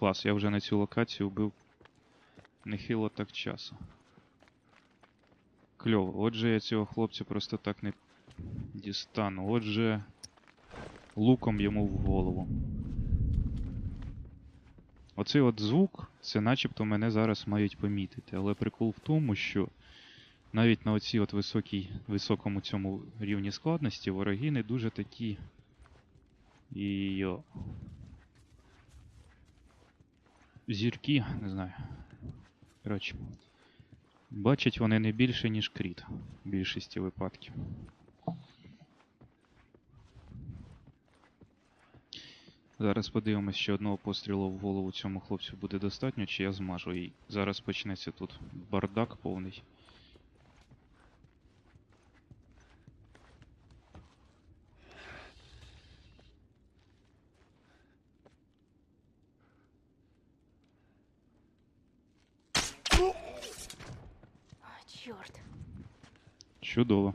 Клас, я вже на цю локацію вбив нехило так часу. Кльово. Отже, я цього хлопця просто так не дістану. Отже, луком йому в голову. Оцей от звук, це начебто мене зараз мають помітити. Але прикол в тому, що навіть на оцій от високій, високому цьому рівні складності вороги не дуже такі. Йо. Зірки, не знаю. Коротше. Бачать вони не більше, ніж кріт в більшості випадків. Зараз подивимось, що одного пострілу в голову цьому хлопцю буде достатньо, чи я змажу. І зараз почнеться тут бардак повний. Чудово.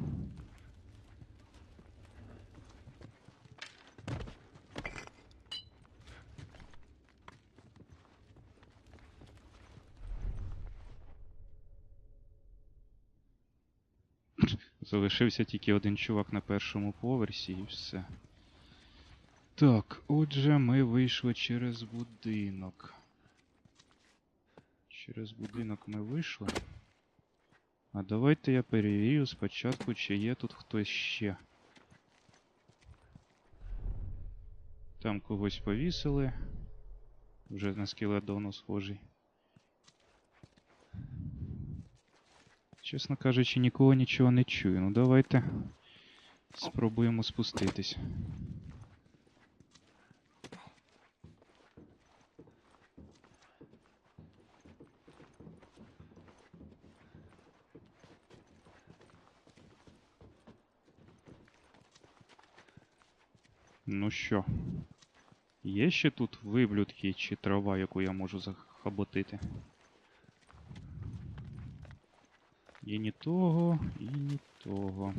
Залишився тільки один чувак на першому поверсі і все. Так, отже, ми вийшли через будинок. Через будинок ми вийшли. А давайте я перевірю спочатку, чи є тут хтось ще. Там когось повісили. Вже на скелет давно схожий. Чесно кажучи, нікого нічого не чую. Ну давайте спробуємо спуститись. Ну що? Є ще тут виблюдки чи трава, яку я можу захаботити? І ні того, і ні того.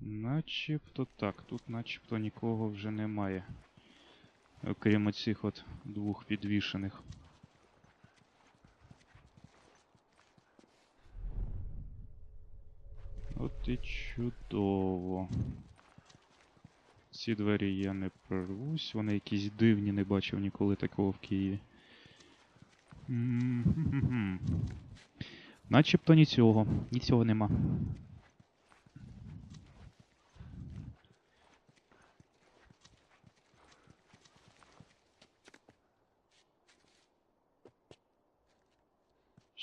Начебто так, тут начебто нікого вже немає. Окрім оцих от двох підвішених. От і чудово. Ці двері я не прорвусь, вони якісь дивні, не бачив ніколи такого в Києві. М-м-м-м. Начебто нічого, нічого нема.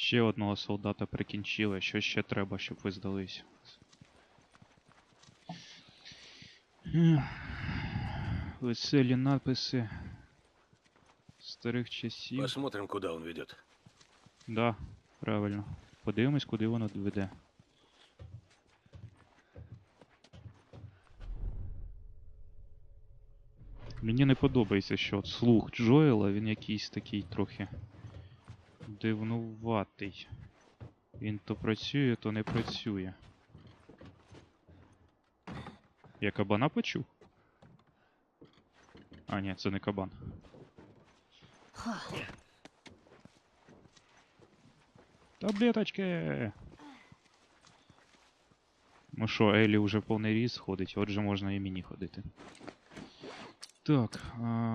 Ще одного солдата прикінчили. Що ще треба, щоб ви здались? Веселі написи старих часів. Посмотрим, куда он ведет. Да, правильно. Подивимось, куди воно веде. Мені не подобається, що от слух Джоела, він якийсь такий трохи дивнуватий. Він то працює, то не працює. Я кабана почув? А, ні, це не кабан. Таблеточки! Ну що, Елі вже повний ріст ходить, отже можна і мені ходити. Так,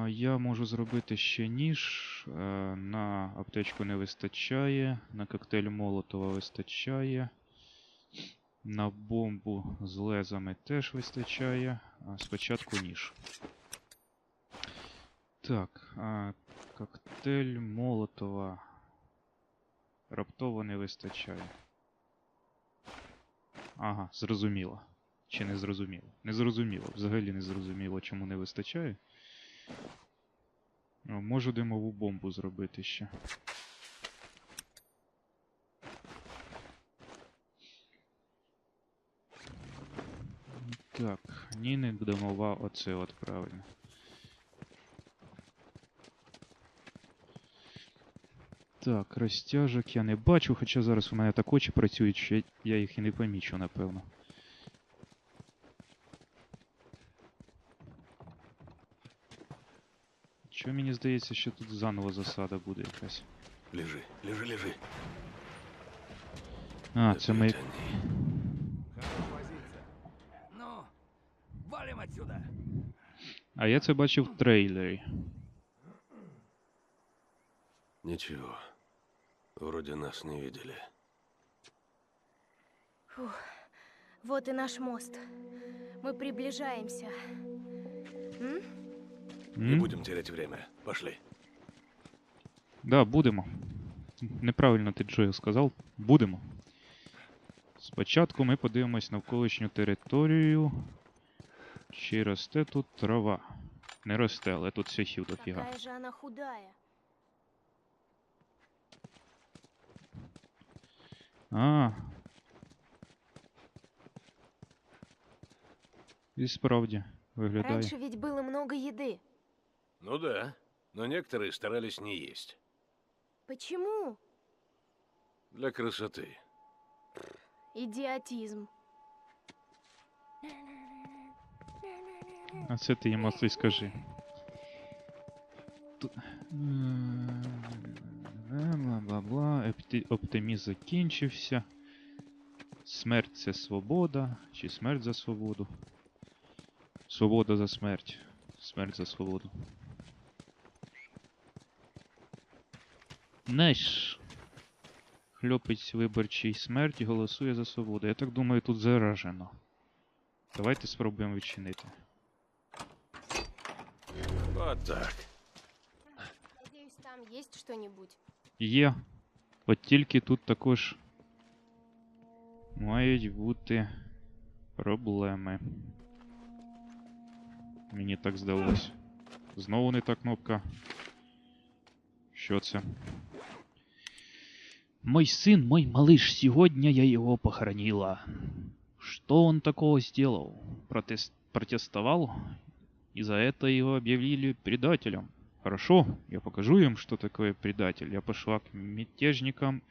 я можу зробити ще ніж. е, на аптечку не вистачає, на коктейль Молотова вистачає. На бомбу з лезами теж вистачає. Спочатку ніж. Так, коктейль Молотова. Раптово не вистачає. Ага, зрозуміло. Чи не зрозуміло? Не зрозуміло. Взагалі не зрозуміло, чому не вистачає. О, можу димову бомбу зробити ще. Так, ні, не димова, оце от правильно. Так, розтяжок я не бачу, хоча зараз у мене так очі працюють, що я- їх і не помічу, напевно. Що мені здається, що тут заново засада буде якась. Лежи, лежи, лежи. А, це ми. Ну, валим отсюда. А я це бачив в трейлері. Ничего. Вроде нас не видели. Вот и наш мост. Мы приближаемся. М? Не М? будем терять время. Пошли. Да, будемо. Неправильно ти Джоел сказав. Будемо. Спочатку ми подивимось навколишню територію. Чи росте тут трава? Не росте, але тут цвяхів дофіга. Какая же она худая. А. І справді виглядає. Раньше ведь было много еды. Ну да, но некоторые старались не есть. Почему? Для красоты. Идиотизм. А це ти ти скажи. Бла-бла-бла. Оптимізм закінчився. Смерть це свобода. Чи смерть за свободу? Свобода за смерть. Смерть за свободу. Наш хльопець виборчий смерть голосує за свободу. Я так думаю, тут заражено. Давайте спробуємо відчинити. Вот так. Надеюсь, там есть что-нибудь. Є. От тільки тут також мають бути проблеми. Мені так здалось. Знову не та кнопка. Що це? Мой сын, мой малыш, сегодня я его похоронила. Что он такого сделал? Протест... Протестовал? И за это его объявили предателем. Хорошо, я покажу им, что такое предатель. Я пошла к мятежникам,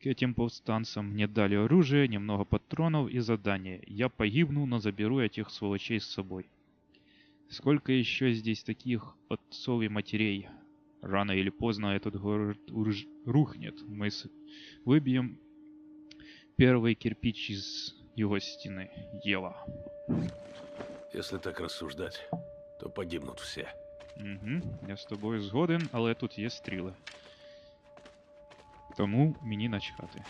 к этим повстанцам. Мне дали оружие, немного патронов и задание. Я погибну, но заберу этих сволочей с собой. Сколько еще здесь таких отцов и матерей? Рано или поздно этот город урж- рухнет. Мы с- выбьем первый кирпич из его стены. Ева. Если так рассуждать, то погибнут все. Угу, я з тобою згоден, але тут є стріли. Тому мені начхати.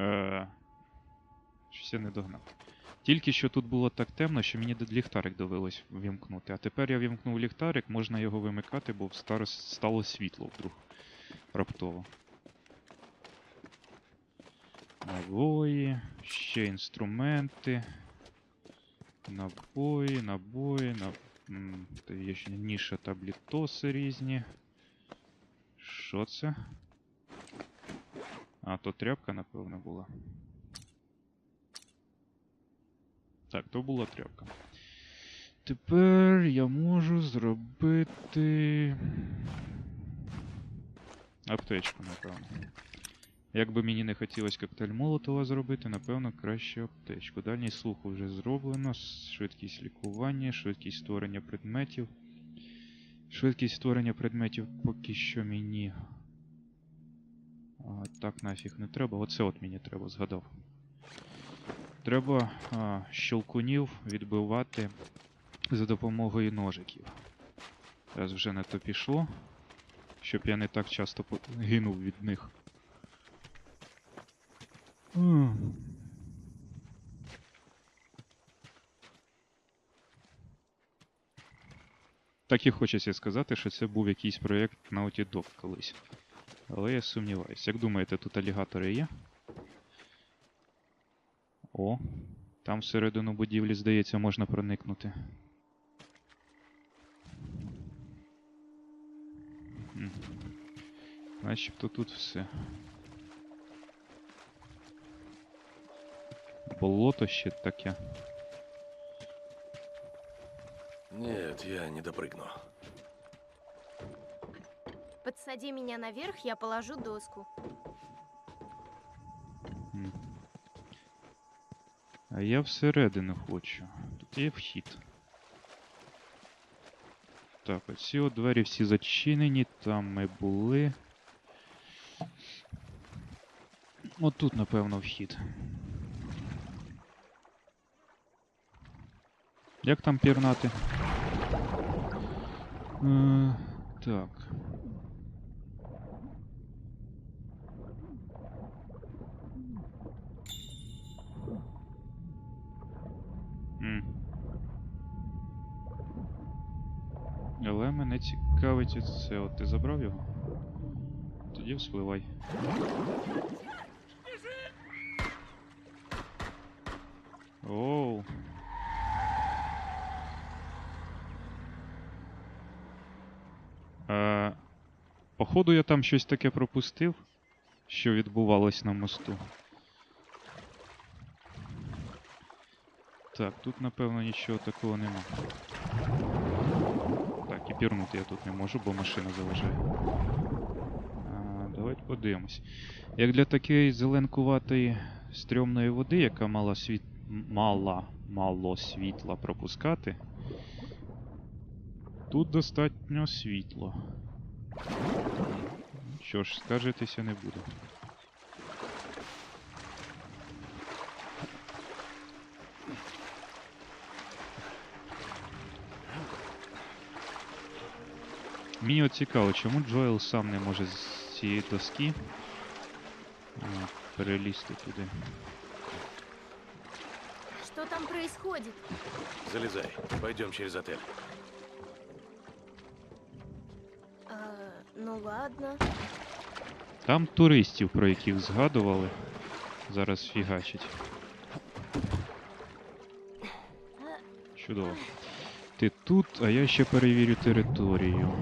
Е, щось я не догнав. Тільки що тут було так темно, що мені ліхтарик довелось вімкнути. А тепер я вімкнув ліхтарик, можна його вимикати, бо стало, світло вдруг. Раптово. Набої, ще інструменти. Набої, набої, на... м, та є ще ніша таблітоси різні. Що це? А, то тряпка, напевно, була. Так, то була тряпка. Тепер я можу зробити. Аптечку, напевно. Як би мені не хотілося коктейль Молотова зробити, напевно, краще аптечку. Дальній слух вже зроблено. Швидкість лікування, швидкість створення предметів. Швидкість створення предметів поки що мені. А, так нафіг не треба. Оце от мені треба, згадав. Треба а, щелкунів відбивати за допомогою ножиків. Зараз вже не то пішло, щоб я не так часто гинув від них. Так і хочеться сказати, що це був якийсь проєкт Naughty Dog колись. Але я сумніваюся. Як думаєте, тут алігатори є? О, там всередину будівлі, здається, можна проникнути. М. Начебто тут все. Болото ще таке. Нет, я не допрыгну. Посади меня наверх, я положу доску. А я всередину хочу. Тут є вхід. Так, оці от двері всі зачинені, там ми були. Отут, напевно, вхід. Як там пірнати? Е, так. Але мене цікавить це. От ти забрав його? Тоді вспливай. Оу. Е, походу я там щось таке пропустив, що відбувалось на мосту. Так, тут напевно нічого такого нема. Так, і пірнути я тут не можу, бо машина заважає. Давайте подивимось. Як для такої зеленкуватої стрьомної води, яка мала світ... мала мало світла пропускати, тут достатньо світло. Що ж, скаржитися не буду. Мені от цікаво, чому Джоел сам не може з цієї доски а, перелізти туди. Что там происходит? Залезай, пойдем через отель. А, ну ладно. Там туристів, про яких згадували, зараз фігачить. Чудово. Ти тут, а я ще перевірю територію.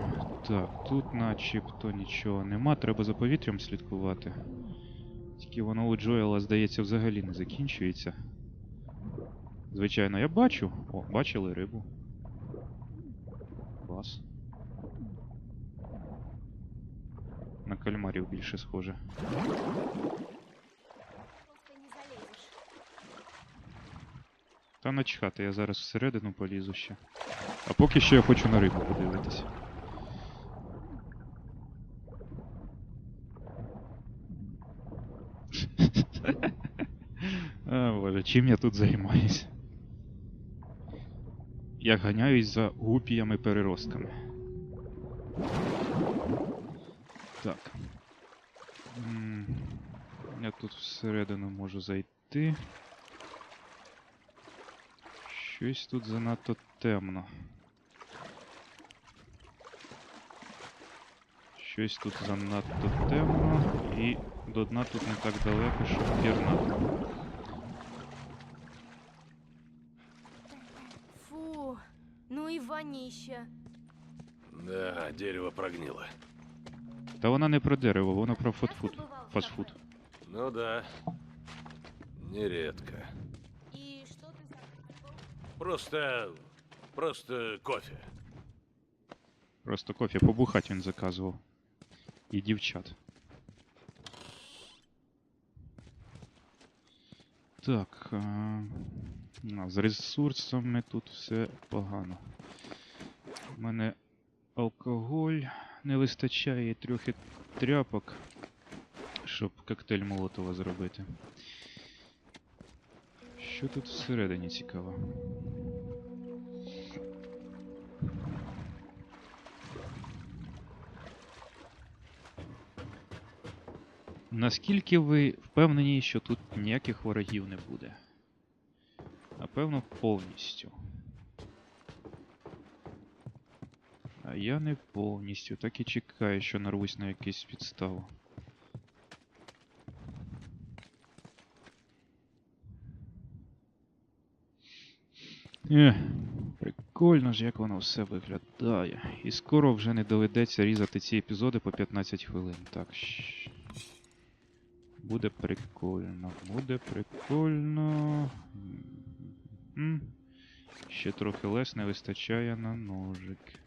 Так, тут начебто нічого нема, треба за повітрям слідкувати. Тільки воно у Джоела, здається, взагалі не закінчується. Звичайно, я бачу. О, бачили рибу. Клас. На кальмарів більше схоже. Та начхати, я зараз всередину полізу ще. А поки що я хочу на рибу подивитися. А, боже, чим я тут займаюсь? Я ганяюсь за гупіями переростками. Так. Я тут всередину можу зайти. Щось тут занадто темно. Щось тут занадто темно і до дна тут не так далеко, щоб пірнати. ну и вонища. Да, дерево прогнило. Та вона не про дерево, вона про фастфуд. Часто бывал в Фастфуд. кафе? Ну да, нередко. И что ты заказывал? Просто... просто кофе. Просто кофе побухать він заказував. І дівчат. Так. А... а, з ресурсами тут все погано. У мене алкоголь не вистачає і тряпок, щоб коктейль Молотова зробити. Що тут всередині цікаво? Наскільки ви впевнені, що тут ніяких ворогів не буде? Напевно, повністю. А я не повністю, так і чекаю, що нарвусь на якусь підставу. Ех, прикольно ж, як воно все виглядає. І скоро вже не доведеться різати ці епізоди по 15 хвилин. Так. Буде прикольно. Буде прикольно. Ще трохи лес не вистачає на ножик.